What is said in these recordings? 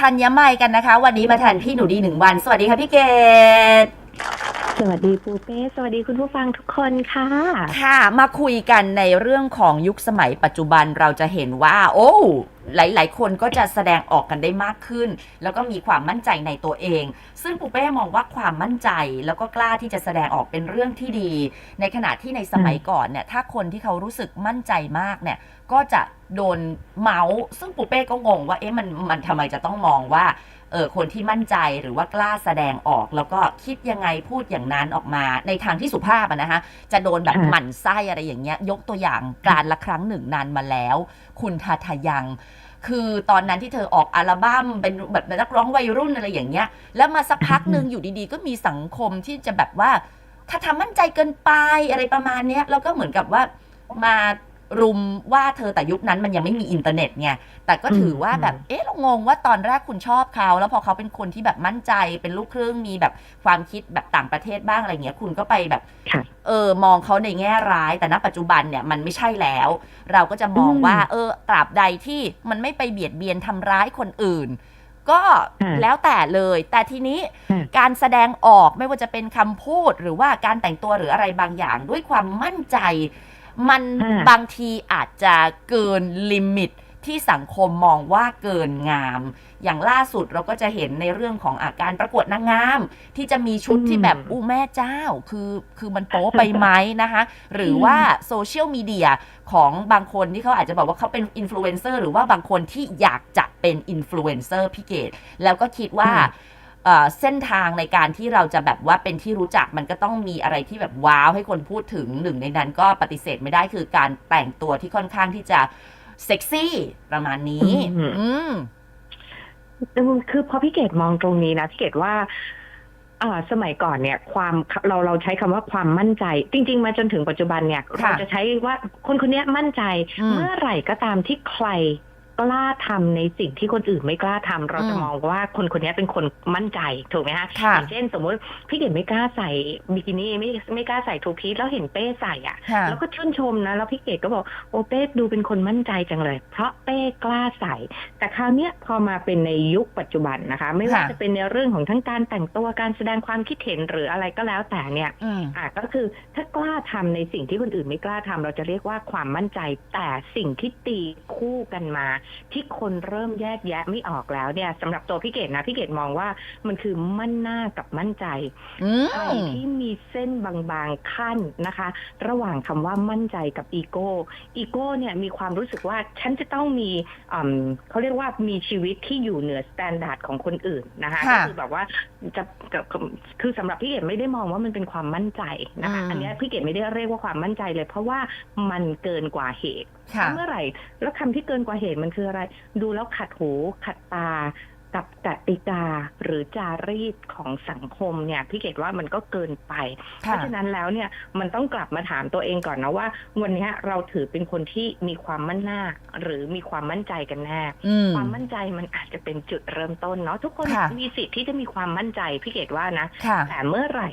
ธัญมัยกันนะคะ วันนี้มาแทนพี่หนูดีหนึ่งวัน สวัสดีค่ะพี่เกดสวัสดีปูเป้สวัสดีคุณผู้ฟังทุกคนค่ะ ค่ะ มาคุยกันในเรื่องของยุคสมัยปัจจุบันเราจะเห็นว่า โอ้ หลายๆ คนก็จะแสดงออกกันได้มากขึ้น แล้วก็มีความมั่นใจในตัวเอง ซึ่งปูเป้มองว่าความมั่นใจแล้วก็กล้าที่จะแสดงออกเป็นเรื่องที่ดี ในขณะที่ในสมัยก่อนเนี่ยถ้าคนที่เขารู้สึกมั่นใจมากเนี่ยก็จะ โดนเมาส์ซึ่งปูเป้ก็งงว่าเอ๊ะมันมันทำไมจะต้องมองว่าเออคนที่มั่นใจหรือว่ากล้าแสดงออก แล้วก็คิดยังไงพูดอย่างนั้นออกมา ในทางที่สุภาพอะนะคะจะโดนแบบค่ะหมั่นไส้อะไรอย่างเงี้ย ยกตัวอย่างการละครั้งหนึ่งนานมาแล้ว คุณทาทายัง คือตอนนั้นที่เธอออกอัลบั้มเป็นแบบนักร้องวัยรุ่นอะไรอย่างเงี้ย แล้วมาสักพักหนึ่งอยู่ดีๆ ก็มีสังคมที่จะแบบว่า ถ้าทำมั่นใจเกินไปอะไรประมาณเนี้ยแล้วก็เหมือนกับว่ามา รุมว่าเธอแต่ยุคนั้นมันยังไม่มีอินเทอร์เน็ตไงแต่ก็ถือว่าแบบเอ๊ะเรางงว่าตอนแรกคุณชอบเขา แล้วพอเขาเป็นคนที่แบบมั่นใจเป็นลูกครึ่งมีแบบความคิดแบบต่างประเทศบ้างอะไรเงี้ยคุณก็ไปแบบค่ะเออมองเขาในแง่ร้าย แต่ณปัจจุบันเนี่ยมันไม่ใช่แล้ว เราก็จะมองอืมว่า เออตราบใดที่มันไม่ไปเบียดเบียนทำร้ายคนอื่น ก็ค่ะแล้วแต่เลย แต่ทีนี้ค่ะการแสดงออกไม่ว่าจะเป็นคำพูดหรือว่าการแต่งตัวหรืออะไรบางอย่างด้วยความมั่นใจ มันค่ะบางทีอาจจะเกินลิมิตที่สังคมมองว่าเกินงาม อย่างล่าสุดเราก็จะเห็นในเรื่องของอาการประกวดนางงาม ที่จะมีชุดอืมที่แบบอู้แม่เจ้า คือคือมันโป๊ไปไหมนะคะ หรือว่าโซเชียลมีเดียของบางคนที่เขาอาจจะบอกว่าเขาเป็นอินฟลูเอนเซอร์หรือว่าบางคนที่อยากจะเป็นอินฟลูเอนเซอร์พี่เกดแล้วก็คิดว่าค่ะ เอ่อเส้นทางในการที่เราจะแบบว่าเป็นที่รู้จักมันก็ต้องมีอะไรที่แบบว้าวให้คนพูดถึงหนึ่งในนั้นก็ปฏิเสธไม่ได้คือการแต่งตัวที่ค่อนข้างที่จะเซ็กซี่ประมาณนี้ อืมอืมอืมคือพอพี่เกดมองตรงนี้นะพี่เกดว่าอ่าสมัยก่อนเนี่ยความเราเราใช้คำว่าความมั่นใจ จริง ๆ มาจนถึงปัจจุบันเนี่ยค่ะเราจะใช้ว่าคนคนเนี้ยมั่นใจอืมเมื่อไหร่ก็ตามที่ใคร กล้าทำในสิ่งที่คนอื่นไม่กล้าทำเราจะอืมมองว่าคนคนเนี้ยเป็นคนมั่นใจถูกไหมฮะค่ะอย่างเช่น สมมติพี่เกดไม่กล้าใส่บิกินี่ไม่ไม่กล้าใส่ทูพีซแล้วเห็นเป้ใส่อะค่ะแล้วก็ชื่นชมนะ แล้วพี่เกดก็บอกโอเป้ดูเป็นคนมั่นใจจังเลย เพราะเป้กล้าใส่ แต่คราวเนี้ยพอมาเป็นในยุคปัจจุบันนะคะ ไม่ว่าค่ะจะเป็นในเรื่องของทั้งการแต่งตัวการแสดงความคิดเห็นหรืออะไรก็แล้วแต่เนี่ยอืมอะก็คือถ้ากล้าทำในสิ่งที่คนอื่นไม่กล้าทำเราจะเรียกว่าความมั่นใจแต่สิ่งที่ตีคู่กันมาที่คนเริ่มแยกแยะไม่ออกแล้วเนี่ยสำหรับตัวพี่เกดนะพี่เกดมองว่ามันคือมั่นหน้ากับมั่นใจอืใครมที่มีเส้นบางๆขั้นนะคะ ระหว่างคำว่ามั่นใจกับอีโก้อีโก้เนี่ยมีความรู้สึกว่าฉันจะต้องมีอืมเขาเรียกว่ามีชีวิตที่อยู่เหนือสแตนดาร์ดของคนอื่นนะคะก็ค่ะคือแบบว่าจะจะคือสำหรับพี่เกดไม่ได้มองว่ามันเป็นความมั่นใจนะคะอืมอันเนี้ยพี่เกดไม่ได้เรียกว่าความมั่นใจเลย เพราะว่ามันเกินกว่าเหตุ ค่ะเมื่อไหร่ แล้วคำที่เกินกว่าเหตุมันคืออะไร ดูแล้วขัดหูขัดตากับกติกาหรือจารีตของสังคมเนี่ยพี่เกดว่ามันก็เกินไป เพค่ะราะฉะนั้นแล้วเนี่ยมันต้องกลับมาถามตัวเองก่อนนะว่า วันเนี้ยเราถือเป็นคนที่มีความมั่นหน้า หรือมีความมั่นใจกันแน่อืมความมั่นใจมันอาจจะเป็นจุดเริ่มต้นเนาะทุกคนค่ะมีสิทธิ์ที่จะมีความมั่นใจพี่เกดว่านะค่ะแต่เมื่อไหร่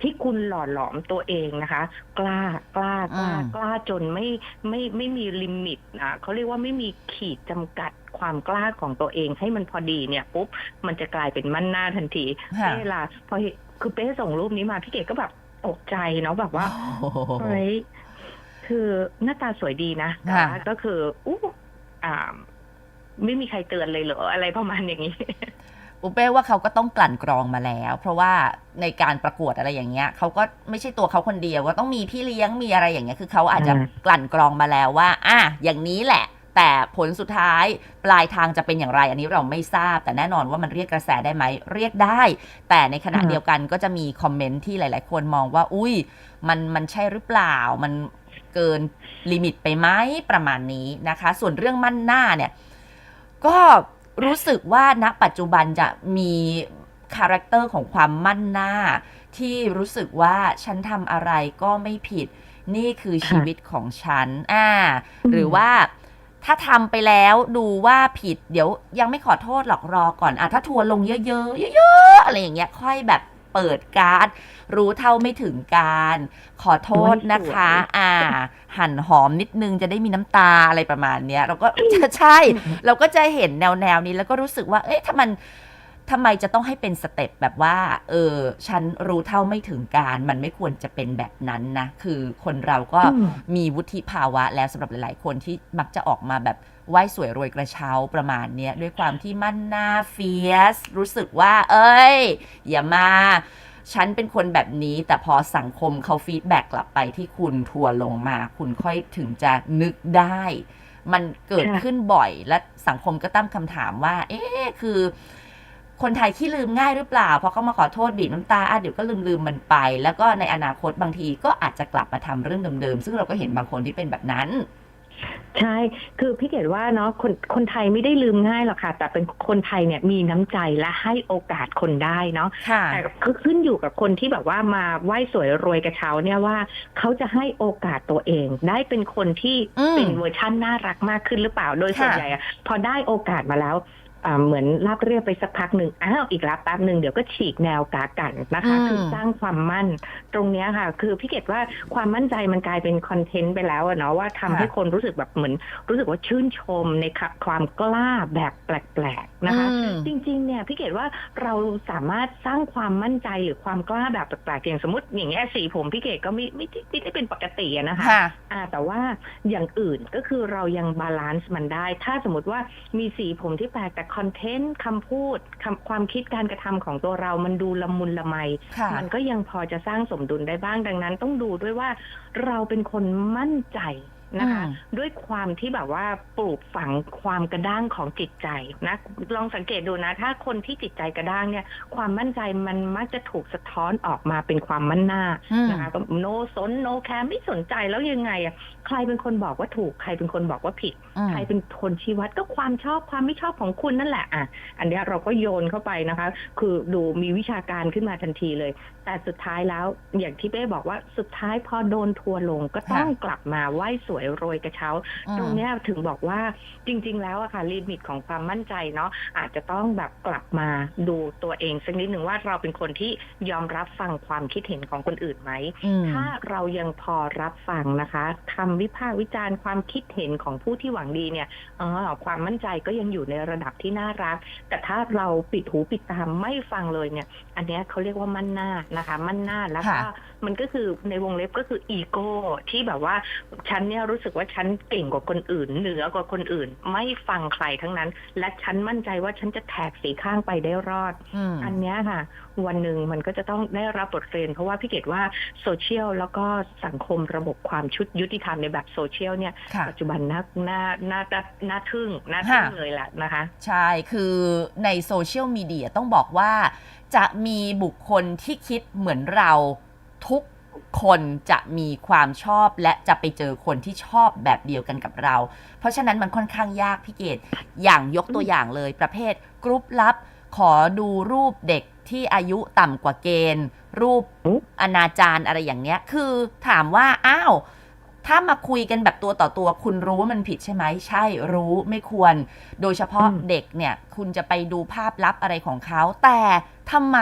ที่คุณหล่อหลอมตัวเองนะคะ กล้ากล้ากล้าอืมกล้าจนไม่ไม่ไม่มีลิมิตอะเขาเรียกว่าไม่มีขีดจำกัดความกล้าของตัวเองให้มันพอดีเนี่ยปุ๊บมันจะกลายเป็นมั่นหน้าทันทีค่ะเป้ล่ะพอเห็นคือเป้ส่งรูปนี้มาพี่เกดก็แบบตกใจเนาะแบบว่าโอ้โหเฮ้ยคือหน้าตาสวยดีนะแต่ค่ะว่าก็คืออู้อ่าไม่มีใครเตือนเลยเหรออะไรประมาณอย่างนี้ ปูเป้ว่าเขาก็ต้องกลั่นกรองมาแล้ว เพราะว่าในการประกวดอะไรอย่างเงี้ยเขาก็ไม่ใช่ตัวเขาคนเดียวก็ต้องมีพี่เลี้ยงมีอะไรอย่างเงี้ยคือเขาอาจจะอืมกลั่นกรองมาแล้วว่า อะอย่างนี้แหละ แต่ผลสุดท้ายปลายทางจะเป็นอย่างไร อันนี้เราไม่ทราบ แต่แน่นอนว่ามันเรียกกระแสได้ไหมเรียกได้ แต่ในขณะเดียวกันก็จะมีคอมเมนต์ที่หลาย ๆ คนมองว่า อุ้ยมันมันใช่หรือเปล่ามันเกินลิมิตไปไหมประมาณนี้นะคะ ส่วนเรื่องมั่นหน้าเนี่ย ก็ รู้สึกว่าณปัจจุบันจะมีคาแรคเตอร์ของความมั่นหน้า ที่รู้สึกว่าฉันทำอะไรก็ไม่ผิด นี่คือชีวิตของฉันอ่า หรือว่าถ้าทำไปแล้วดูว่าผิดเดี๋ยวยังไม่ขอโทษหรอกรอก่อนอะถ้าทัวร์ลงเยอะๆเยอะๆอะไรอย่างเงี้ยค่อยแบบ เปิดการ์ด รู้เท่าไม่ถึงการ ขอโทษนะคะ อ่า หั่นหอมนิดนึงจะได้มีน้ำตาอะไรประมาณเนี้ย เราก็ ใช่ เราก็จะเห็นแนวแนวๆนี้แล้วก็รู้สึกว่า เอ๊ะถ้ามันทำไมจะต้องให้เป็นสเต็ปแบบว่า เออ ฉันรู้เท่าไม่ถึงการ มันไม่ควรจะเป็นแบบนั้นนะ คือคนเราก็อืมมีวุฒิภาวะแล้วสำหรับหลาย ๆ คนที่มักจะออกมาแบบ ไหว้สวยรวยกระเช้าประมาณเนี้ยด้วยความที่มั่นหน้าเฟียส รู้สึกว่า เอ้ย อย่ามาฉันเป็นคนแบบนี้แต่พอสังคมเขาฟีดแบ็กกลับไปที่คุณทัวลงมา คุณค่อยถึงจะนึกได้ มันเกิดขึ้นบ่อยและสังคมก็ตั้งคำถามว่า เอ๊ะคือ คนไทยขี้ลืมง่ายหรือเปล่าพอเขามาขอโทษบีบน้ำตาอะเดี๋ยวก็ลืมลืมมันไป แล้วก็ในอนาคตบางทีก็อาจจะกลับมาทำเรื่องเดิมๆซึ่งเราก็เห็นบางคนที่เป็นแบบนั้น ใช่ คือพี่เกดว่าเนาะคนคนไทยไม่ได้ลืมง่ายหรอกค่ะ แต่เป็นคนไทยเนี่ยมีน้ำใจและให้โอกาสคนได้เนาะ ค่ะ แต่ก็ขึ้นอยู่กับคนที่แบบว่ามาไหว้สวยรวยกระเช้าเนี่ยว่าเขาจะให้โอกาสตัวเอง ได้เป็นคนที่อืมเป็นเวอร์ชั่นน่ารักมากขึ้นหรือเปล่า โดยส่วนค่ะ ใหญ่อะพอได้โอกาสมาแล้วอ่า เหมือนรับเรียบไปสักพักหนึ่งอ้าวอีกรับแป๊บหนึ่งเดี๋ยวก็ฉีกแนวกากันนะคะอืมคือสร้างความมั่นตรงเนี้ยค่ะ คือพี่เกดว่าความมั่นใจมันกลายเป็นคอนเทนต์ไปแล้วอะเนาะว่าทำให้คนรู้สึกแบบเหมือนรู้สึกว่าชื่นชมในความกล้าแบบแปลกๆนะคะอืมจริงๆเนี่ยพี่เกดว่าเราสามารถสร้างความมั่นใจหรือความกล้าแบบแปลกๆอย่างสมมติอย่างเงี้ยสีผมพี่เกดก็ไม่ไม่ได้ไม่ได้เป็นปกติอะนะคะค่ะอ่าแต่ว่าอย่างอื่นก็คือเรายังบาลานซ์มันได้ ถ้าสมมติว่ามีสีผมที่แปลกแต่คอนเทนต์คำพูดคำความคิดการกระทำของตัวเรามันดูละมุนละไม ค่ะ มันก็ยังพอจะสร้างสมดุลได้บ้างดังนั้นต้องดูด้วยว่าเราเป็นคนมั่นใจ นะคะอืมด้วยความที่แบบว่าปลูกฝังความกระด้างของจิตใจนะลองสังเกตดูนะ ถ้าคนที่จิตใจกระด้างเนี่ย ความมั่นใจมันมักจะถูกสะท้อนออกมาเป็นความมั่นหน้าอืมนะคะก็โนสนโนแคร์ไม่สนใจแล้วยังไงอะใครเป็นคนบอกว่าถูกใครเป็นคนบอกว่าผิดอืมใครเป็นคนชี้วัดก็ความชอบความไม่ชอบของคุณนั่นแหละอะอันเนี้ยเราก็โยนเข้าไปนะคะ คือดูมีวิชาการขึ้นมาทันทีเลย แต่สุดท้ายแล้วอย่างที่เป้บอกว่าสุดท้ายพอโดนทัวร์ลงก็ต้องกลับมาไหว้สวยโรยกระเช้า ตรงเนี้ยถึงบอกว่าจริง ๆ แล้วอะค่ะลิมิตของความมั่นใจเนาะอาจจะต้องแบบกลับมาดูตัวเองสักนิดหนึ่งว่าเราเป็นคนที่ยอมรับฟังความคิดเห็นของคนอื่นไหมอืมถ้าเรายังพอรับฟังนะคะคำวิพากษ์วิจารณ์ความคิดเห็นของผู้ที่หวังดีเนี่ยเออความมั่นใจก็ยังอยู่ในระดับที่น่ารัก แต่ถ้าเราปิดหูปิดตาไม่ฟังเลยเนี่ย อันเนี้ยเขาเรียกว่ามั่นหน้านะคะ มั่นหน้าแล้วก็ค่ะมันก็คือในวงเล็บก็คืออีโก้ที่แบบว่าฉันเนี่ยรู้สึกว่าฉันเก่งกว่าคนอื่น เหนือกว่าคนอื่น ไม่ฟังใครทั้งนั้น และฉันมั่นใจว่าฉันจะแทกสีข้างไปได้รอดอืมอันเนี้ยค่ะ วันหนึ่งมันก็จะต้องได้รับบทเรียน เพราะว่าพี่เกดว่าโซเชียลแล้วก็สังคมระบบความชุดยุติธรรมในแบบโซเชียลเนี่ยค่ะปัจจุบันน่าน่าน่าน่าน่าทึ่งน่าทึ่งค่ะเลยแหละนะคะ ใช่คือในโซเชียลมีเดียต้องบอกว่าจะมีบุคคลที่คิดเหมือนเราทุก คนจะมีความชอบและจะไปเจอคนที่ชอบแบบเดียวกันกับเรา เพราะฉะนั้นมันค่อนข้างยากพี่เกดอย่างยกตัวอย่างเลยประเภทกรุ๊ปลับ ขอดูรูปเด็กที่อายุต่ำกว่าเกณฑ์ รูปอนาจารอะไรอย่างเนี้ย คือถามว่า อ้าว ถ้ามาคุยกันแบบตัวต่อตัว คุณรู้ว่ามันผิดใช่ไหม ใช่รู้ไม่ควร โดยเฉพาะอืมเด็กเนี่ย คุณจะไปดูภาพลับอะไรของเขา แต่ทำไม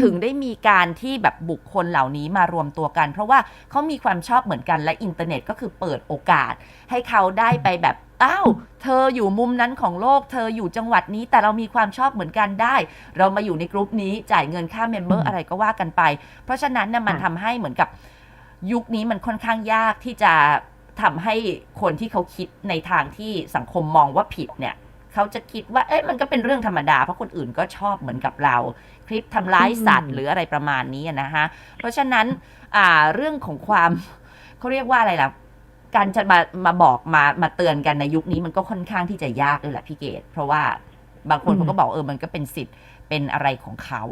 ถึงได้มีการที่แบบบุคคลเหล่านี้มารวมตัวกัน เพราะว่าเขามีความชอบเหมือนกันและอินเทอร์เน็ตก็คือเปิดโอกาส ให้เขาได้ไปแบบอ้าวเธออยู่มุมนั้นของโลก เธออยู่จังหวัดนี้ แต่เรามีความชอบเหมือนกันได้ เรามาอยู่ในกลุ่มนี้จ่ายเงินค่าเมมเบออืร์มอะไรก็ว่ากันไป เพราะฉะนั้นเนี่ยมันค่ะทำให้เหมือนกับ ยุคนี้มันค่อนข้างยากที่จะทำให้คนที่เขาคิดในทางที่สังคมมองว่าผิดเนี่ยเขาจะคิดว่าเอ๊ะมันก็เป็นเรื่องธรรมดาเพราะคนอื่นก็ชอบเหมือนกับเรา คลิปทำร้ายสัตว์หรืออะไรประมาณนี้นะคะเพราะฉะนั้นอ่าเรื่องของความเขาเรียกว่าอะไรล่ะการจะมามาบอกมามาเตือนกันในยุคนี้มันก็ค่อนข้างที่จะยากเลยแหละพี่เกดเพราะว่าบางคนเขาก็บอกเออมันก็เป็นสิทธิ์เป็นอะไรของเขา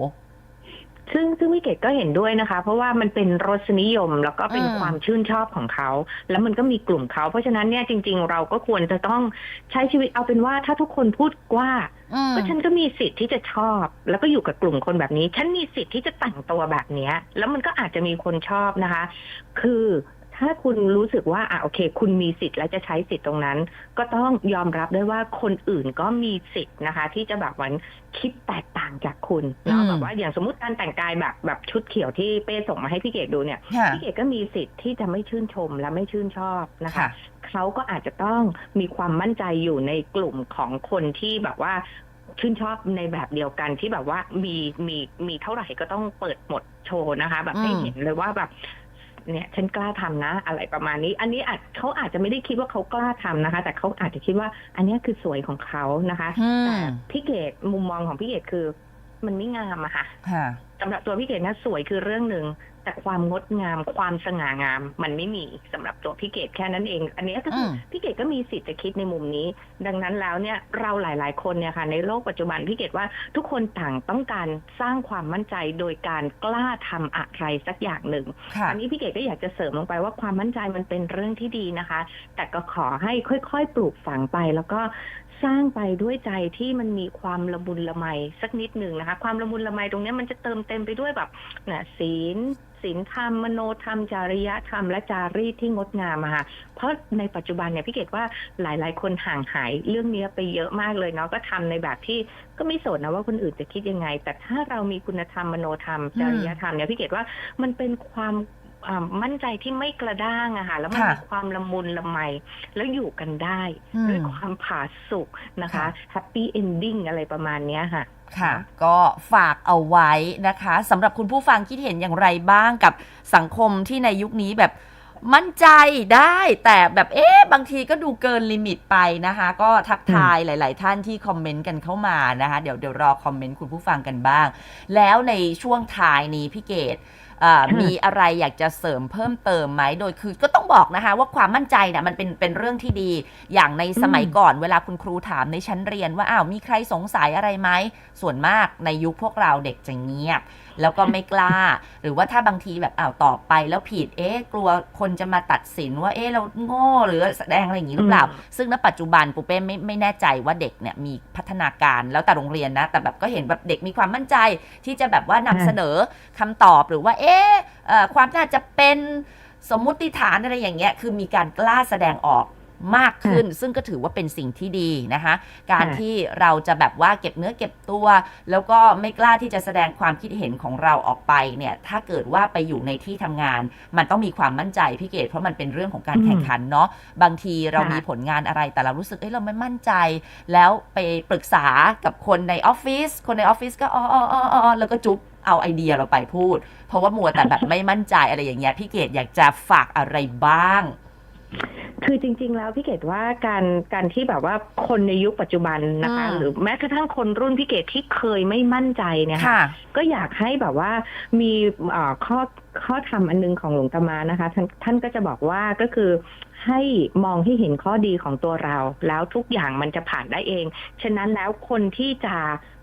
ซึ่งซึ่งพี่เกดก็เห็นด้วยนะคะ เพราะว่ามันเป็นรสนิยมแล้วก็เป็นอืมความชื่นชอบของเขา แล้วมันก็มีกลุ่มเขา เพราะฉะนั้นเนี่ยจริง ๆ เราก็ควรจะต้องใช้ชีวิตเอาเป็นว่าถ้าทุกคนพูดว่าอืมก็ฉันก็มีสิทธิ์ที่จะชอบ แล้วก็อยู่กับกลุ่มคนแบบนี้ ฉันมีสิทธิ์ที่จะแต่งตัวแบบเนี้ยแล้วมันก็อาจจะมีคนชอบนะคะ คือ ถถ้าคุณรู้สึกว่าอะโอเค คุณมีสิทธิ์และจะใช้สิทธิ์ตรงนั้น ก็ต้องยอมรับด้วยว่าคนอื่นก็มีสิทธิ์นะคะ ที่จะแบบเหมือนคิดแตกต่างจากคุณเนาะอืมแบบว่าอย่างสมมติการแต่งกายแบบแบบชุดเขียวที่เป้ส่งมาให้พี่เกดดูเนี่ยค่ะพี่เกดก็มีสิทธิ์ที่จะไม่ชื่นชมและไม่ชื่นชอบนะคะค่ะเขาก็อาจจะต้องมีความมั่นใจอยู่ในกลุ่มของคนที่แบบว่าชื่นชอบในแบบเดียวกันที่แบบว่ามีมีมีเท่าไหร่ก็ต้องเปิดหมดโชว์นะคะ แบบให้อืมเห็นเลยว่าแบบ เนี่ยฉันกล้าทำนะ อะไรประมาณนี้ อันนี้อาจเขาอาจจะไม่ได้คิดว่าเขากล้าทำนะคะ แต่เขาอาจจะคิดว่า อันเนี้ยคือสวยของเขานะคะอืแต่มพี่เกดมุมมองของพี่เกดคือ มันไม่งามอะค่ะค่ะ สำหรับตัวพี่เกดนะสวยคือเรื่องหนึ่งแต่ความงดงามความสง่างาม มันไม่มีสำหรับตัวพี่เกดแค่นั้นเอง อันเนี้ยก็คืออม พี่เกดก็มีสิทธิ์จะคิดในมุมนี้ ดังนั้นแล้วเนี่ยเราหลาย ๆ คนเนี่ยค่ะในโลกปัจจุบันพี่เกดว่าทุกคนต่างต้องการสร้างความมั่นใจโดยการกล้าทำอะไรสักอย่างหนึ่ง ค่ะ อันนี้พี่เกดก็อยากจะเสริมลงไปว่าความมั่นใจมันเป็นเรื่องที่ดีนะคะ แต่ก็ขอให้ค่อยๆ ปลูกฝังไป แล้วก็ สร้างไปด้วยใจที่มันมีความละมุนละไมสักนิดหนึ่งนะคะ ความละมุนละไมตรงนี้มันจะเติมเต็มไปด้วยแบบนะศีลศีลธรรมมโนธรรม จริยธรรมและจารีตที่งดงามค่ะ เพราะในปัจจุบันเนี่ยพี่เกดว่าหลายๆ คนห่างหายเรื่องเนี้ไปเยอะมากเลยเนาะก็ทำในแบบที่ก็ไม่สนนะว่าคนอื่นจะคิดยังไง แต่ถ้าเรามีคุณธรรมมโนธรรม จริยธรรมเนี่ยพี่เกดว่ามันเป็นความ มั่นใจที่ไม่กระด้างอะค่ะแล้วมันค่ะมีความละมุนละไม แล้วอยู่กันได้อืมด้วยความผาสุกนะคะค่ะแฮปปี้เอนดิ้งอะไรประมาณเนี้ยค่ะค่ะ ก็ฝากเอาไว้นะคะสำหรับคุณผู้ฟังคิดเห็นอย่างไรบ้างกับสังคมที่ในยุคนี้แบบมั่นใจได้แต่แบบเอ๊ะบางทีก็ดูเกินลิมิตไปนะคะ ก็ทักทายหลาย ๆ ท่านที่คอมเมนต์กันเข้ามานะคะ เดี๋ยวเดี๋ยวรอคอมเมนต์คุณผู้ฟังกันบ้าง แล้วในช่วงท้ายนี้พี่เกดอ่าค่ะ มีอะไรอยากจะเสริมเพิ่มเติมไหมโดยคือก็ต้องบอกนะคะว่าความมั่นใจเนี่ยมันเป็นเป็นเรื่องที่ดี อย่างในสมัยอืมก่อนเวลาคุณครูถามในชั้นเรียนว่าอ้าวมีใครสงสัยอะไรไหมส่วนมากในยุคพวกเราเด็กจะเงียบแล้วก็ไม่กล้า หรือว่าถ้าบางทีแบบอ้าวตอบไปแล้วผิดเอ๊ะกลัวคนจะมาตัดสินว่าเอ๊ะเราโง่หรือแสดงอะไรอย่างนี้หรือเปล่าอืมซึ่งณปัจจุบันปูเป้ไม่ไม่แน่ใจว่าเด็กเนี่ยมีพัฒนาการแล้วแต่โรงเรียนนะ แต่แบบก็เห็นแบบเด็กมีความมั่นใจที่จะแบบว่านำเสนอคำตอบหรือว่าเอ๊ะเอ่อความน่าจะเป็นสมมุติฐานอะไรอย่างเงี้ยคือมีการกล้าแสดงออก มากขึ้น ซึ่งก็ถือว่าเป็นสิ่งที่ดีนะคะ การค่ะที่เราจะแบบว่าเก็บเนื้อเก็บตัว แล้วก็ไม่กล้าที่จะแสดงความคิดเห็นของเราออกไปเนี่ยถ้าเกิดว่าไปอยู่ในที่ทำงาน มันต้องมีความมั่นใจพี่เกดเพราะมันเป็นเรื่องของการอืมแข่งขันเนาะบางทีเราค่ะมีผลงานอะไรแต่เรารู้สึกเอ้ยเราไม่มั่นใจ แล้วไปปรึกษากับคนในออฟฟิศคนในออฟฟิศก็อ๋ออ๋ออ๋ออ๋อแล้วก็จุ๊บเอาไอเดียเราไปพูด เพราะว่ามัวแต่แบบไม่มั่นใจอะไรอย่างเงี้ยพี่เกดอยากจะฝากอะไรบ้าง คือจริง ๆ แล้วพี่เกดว่าการการที่แบบว่าคนในยุคปัจจุบันนะคะอืมหรือแม้กระทั่งคนรุ่นพี่เกดที่เคยไม่มั่นใจเนี่ยค่ะ ค่ะ ก็อยากให้แบบว่ามีเอ่อข้อข้อธรรมอันนึงของหลวงตามานะคะ ท่านท่านก็จะบอกว่าก็คือ ให้มองให้เห็นข้อดีของตัวเรา แล้วทุกอย่างมันจะผ่านได้เอง ฉะนั้นแล้วคนที่จะ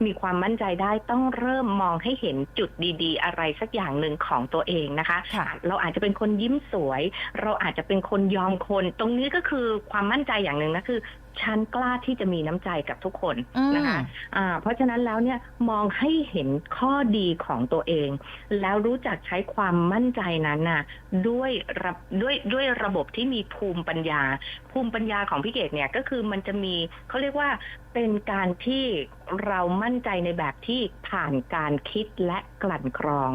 มีความมั่นใจได้ต้องเริ่มมองให้เห็นจุดดีๆ อะไรสักอย่างหนึ่งของตัวเองนะคะค่ะเราอาจจะเป็นคนยิ้มสวย เราอาจจะเป็นคนยอมคน ตรงนี้ก็คือความมั่นใจอย่างหนึ่งนะคือฉันกล้าที่จะมีน้ำใจกับทุกคนนะคะอ่าเพราะฉะนั้นแล้วเนี่ยมองให้เห็นข้อดีของตัวเอง แล้วรู้จักใช้ความมั่นใจนั้นน่ะด้วยระด้วยด้วยระบบที่มีภูมิปัญญา ภูมิปัญญาของพี่เกดเนี่ยก็คือมันจะมีเขาเรียกว่าเป็นการที่ เรามั่นใจในแบบที่ผ่านการคิดและกลั่นกรอง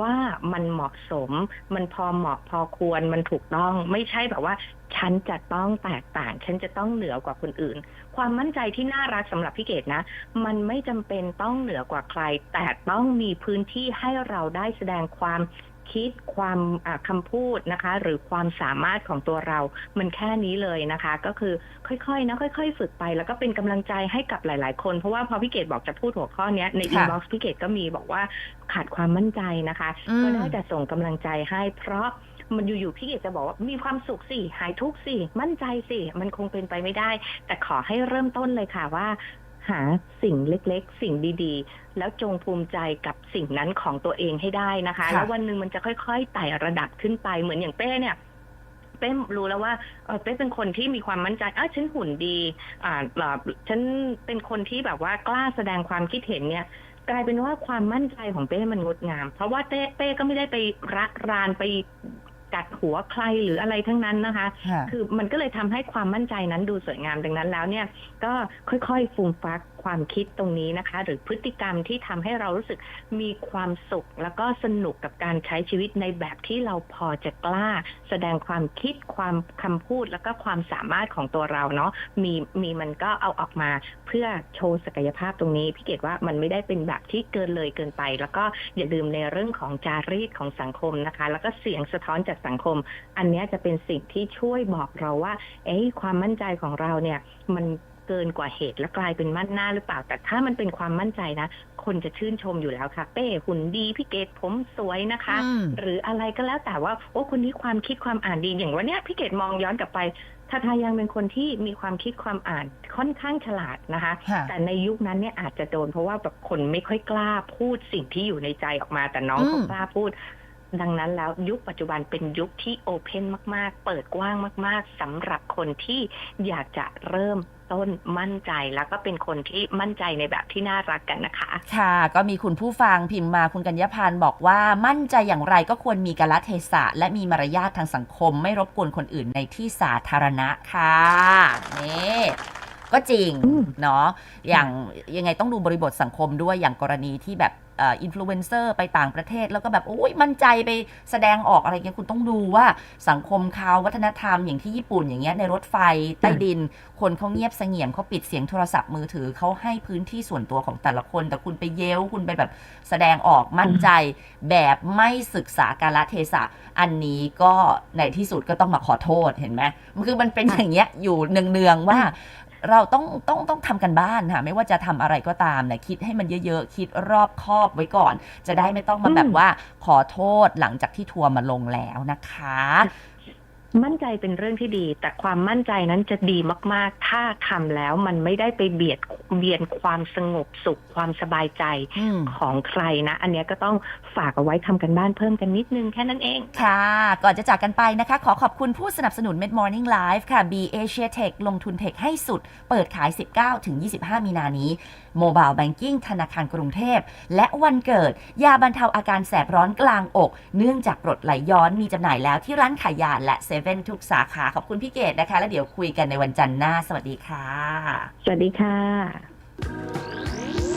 ว่ามันเหมาะสม มันพอเหมาะพอควรมันถูกต้อง ไม่ใช่แบบว่า ฉันจะต้องแตกต่าง ฉันจะต้องเหนือกว่าคนอื่น ความมั่นใจที่น่ารักสำหรับพี่เกดนะ มันไม่จำเป็นต้องเหนือกว่าใคร แต่ต้องมีพื้นที่ให้เราได้แสดงความ คิดความอ่าคำพูดนะคะ หรือความสามารถของตัวเรา มันแค่นี้เลยนะคะ ก็คือค่อยๆนะค่อยๆ ฝึกไป แล้วก็เป็นกำลังใจให้กับหลาย ๆ คนเพราะว่าพอพี่เกดบอกจะพูดหัวข้อเนี้ยในอินค่ะบ็อกซ์พี่เกดก็มีบอกว่าขาดความมั่นใจนะคะอืมก็ได้แต่ส่งกำลังใจให้เพราะมันอยู่ๆพี่เกดจะบอกว่ามีความสุขสิหายทุกข์สิมั่นใจสิมันคงเป็นไปไม่ได้ แต่ขอให้เริ่มต้นเลยค่ะว่า หาสิ่งเล็กๆ สิ่งดีๆ แล้วจงภูมิใจกับสิ่งนั้นของตัวเองให้ได้นะคะค่ะแล้ววันหนึ่งมันจะค่อยๆไต่ระดับขึ้นไปเหมือนอย่างเป้เนี่ยเป้รู้แล้วว่าเออเป้เป็นคนที่มีความมั่นใจอ้าวฉันหุ่นดี อ่าเอ่อฉันเป็นคนที่แบบว่ากล้าแสดงความคิดเห็นเนี่ยกลายเป็นว่าความมั่นใจของเป้มันงดงาม เพราะว่าเป้เป้ก็ไม่ได้ไปรักรานไป กัดหัวใครหรืออะไรทั้งนั้นนะคะค่ะคือมันก็เลยทำให้ความมั่นใจนั้นดูสวยงามดังนั้นแล้วเนี่ย ก็ค่อยๆฟูมฟักความคิดตรงนี้นะคะ หรือพฤติกรรมที่ทำให้เรารู้สึกมีความสุข แล้วก็สนุกกับการใช้ชีวิตในแบบที่เราพอจะกล้า แสดงความคิดความคำพูดแล้วก็ความสามารถของตัวเราเนาะมีมีมันก็เอาออกมาเพื่อโชว์ศักยภาพตรงนี้พี่เกดว่ามันไม่ได้เป็นแบบที่เกินเลยเกินไป แล้วก็อย่าลืมในเรื่องของจารีตของสังคมนะคะ แล้วก็เสียงสะท้อนจากสังคม อันนี้จะเป็นสิ่งที่ช่วยบอกเราว่า เอ้ความมั่นใจของเราเนี่ยมัน เกินกว่าเหตุและกลายเป็นมั่นหน้าหรือเปล่า แต่ถ้ามันเป็นความมั่นใจนะ คนจะชื่นชมอยู่แล้วค่ะ เป้หุ่นดีพี่เกดผมสวยนะคะอืมหรืออะไรก็แล้วแต่ว่าโอ้คนนี้ความคิดความอ่านดีอย่างวันเนี้ยพี่เกดมองย้อนกลับไปทาทายังเป็นคนที่มีความคิดความอ่านค่อนข้างฉลาดนะคะค่ะแต่ในยุคนั้นเนี่ยอาจจะโดนเพราะว่าแบบคนไม่ค่อยกล้าพูดสิ่งที่อยู่ในใจออกมาแต่น้องอืมเขากล้าพูด ดังนั้นแล้วยุคปัจจุบันเป็นยุคที่โอเพนมาก ๆ เปิดกว้างมาก ๆสำหรับคนที่อยากจะเริ่มต้นมั่นใจแล้วก็เป็นคนที่มั่นใจในแบบที่น่ารักกันนะคะ ค่ะ ก็มีคุณผู้ฟังพิมพ์มาคุณกัญญาพันธ์บอกว่ามั่นใจอย่างไรก็ควรมีกาลเทศะ และมีมารยาททางสังคม ไม่รบกวนคนอื่นในที่สาธารณะค่ะนี่ก็จริงอืมเนาะอย่างยังไงต้องดูบริบทสังคมด้วยอย่างกรณีที่แบบ อินฟลูเอนเซอร์ไปต่างประเทศ แล้วก็แบบโอ้ยมั่นใจไปแสดงออกอะไรเงี้ยคุณต้องดูว่าสังคมเขาวัฒนธรรมอย่างที่ญี่ปุ่นอย่างเงี้ยในรถไฟใต้ดิน คนเขาเงียบเสงี่ยมเขาปิดเสียงโทรศัพท์มือถือเขาให้พื้นที่ส่วนตัวของแต่ละคน แต่คุณไปเย้วคุณไปแบบแสดงออกมั่นใจ แบบไม่ศึกษาการละเทศะอันนี้ก็ในที่สุดก็ต้องมาขอโทษเห็นไหมมันคือมันเป็นอย่างเงี้ยอยู่เนืองๆว่า เราต้องต้องต้องทำกันบ้านค่ะไม่ว่าจะทำอะไรก็ตามเนี่ยคิดให้มันเยอะๆ คิดรอบคอบไว้ก่อน จะได้ไม่ต้องมาแบบว่าขอโทษหลังจากที่ทัวร์มาลงแล้วนะคะ มั่นใจเป็นเรื่องที่ดี แต่ความมั่นใจนั้นจะดีมาก ๆ ถ้าทำแล้วมันไม่ได้ไปเบียดเบียนความสงบสุขความสบายใจอืม ของใครนะ อันเนี้ยก็ต้องฝากเอาไว้ทำกันบ้านเพิ่มกันนิดนึงแค่นั้นเอง ค่ะ ก่อนจะจากกันไปนะคะ ขอขอบคุณผู้สนับสนุน Mid Morning Live ค่ะ B Asia Tech ลงทุนเทคให้สุด เปิดขาย 19-25 มีนานี้ โมบายแบงกิ้งธนาคารกรุงเทพ และวันเกิด ยาบรรเทาอาการแสบร้อนกลางอก เนื่องจากปลดไหลย้อนมีจำหน่ายแล้วที่ร้านขายยาและเซเว่นทุกสาขา ขอบคุณพี่เกดนะคะ แล้วเดี๋ยวคุยกันในวันจันทร์หน้า สวัสดีค่ะ สวัสดีค่ะ